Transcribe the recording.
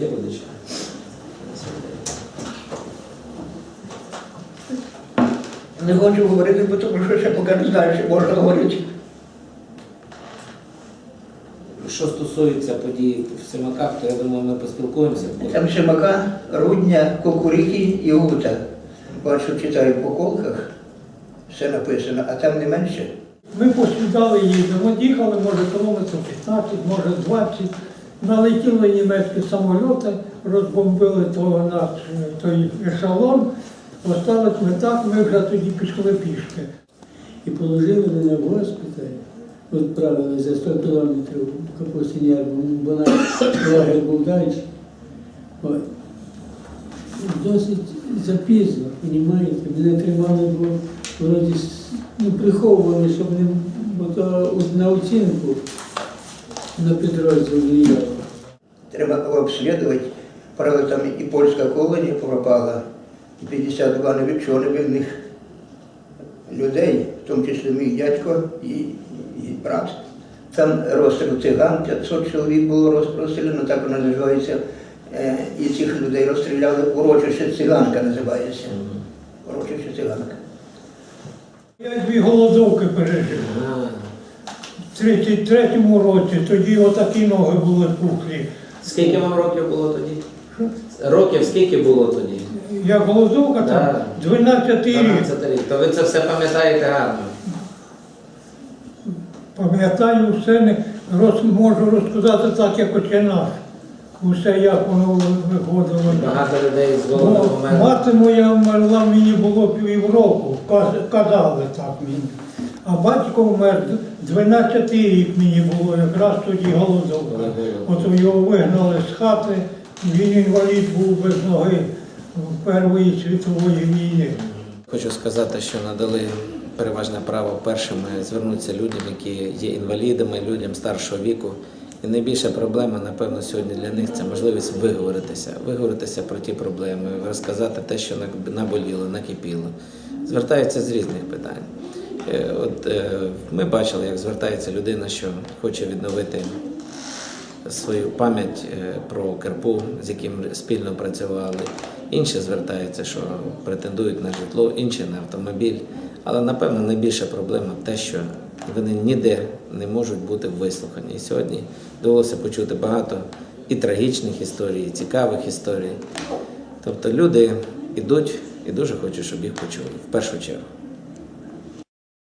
Є водичка? Не хочу говорити, бо тому що ще поки не знаю, що можна говорити. Що стосується подій в Симаках, то я думаю, ми поспілкуємося. Там Шимака, Рудня, Кукуріки і Гута. Бачу, читаю по колках, все написано, а там не менше. Ми послідали їздимо, їхали, може, кілометрів 15, може 20. Налетіли німецькі самоліти, розбомбили того наш е, той ешелон. Осталось ми так, ми вже тоді пішли пішки. І положили мене в госпіталь. Відправили за 100 кілометрів в Капустині бо наш лагерь був далі. Досить запізно, розумієте? Мене тримали, бо вроді ну, приховували, щоб не бо то на оцінку на підрозділ влияло. Треба обслідувати. Правда, там і польська колонія пропала, і 52 невідчонних людей, в тому числі мій дядько і, і брат. Там розстріл циган, 500 чоловік було роз- розстріляно, так воно називається. Е, І цих людей розстріляли урочище циганка називається. Урочище циганка. Я дві голодовки пережив. А, В 33-му році тоді отакі ноги були пухлі. Скільки вам років було тоді? Років скільки було тоді? Я голодовка там Да. 12 рік. 12 рік. То ви це все пам'ятаєте гарно. Пам'ятаю все, не роз, можу розказати так, як отче наш. Усе як воно виходило. Багато людей з голоду Бо померли. мати моя вмерла, мені було півроку, каз- казали так мені. А батько вмер 12 рік мені було, якраз тоді голодовка. От його вигнали з хати, він інвалід був без ноги в Першої світової війни. Хочу сказати, що надали переважне право першими звернутися людям, які є інвалідами, людям старшого віку. І найбільша проблема, напевно, сьогодні для них це можливість виговоритися, виговоритися про ті проблеми, розказати те, що наболіло, накипіло. Звертаються з різних питань. Е, От е, ми бачили, як звертається людина, що хоче відновити свою пам'ять е, про Карпу, з яким спільно працювали. Інші звертаються, що претендують на житло, інші на автомобіль. Але напевно найбільша проблема те, що вони ніде не можуть бути вислухані. І сьогодні довелося почути багато і трагічних історій, і цікавих історій. Тобто люди йдуть і дуже хочуть, щоб їх почули в першу чергу.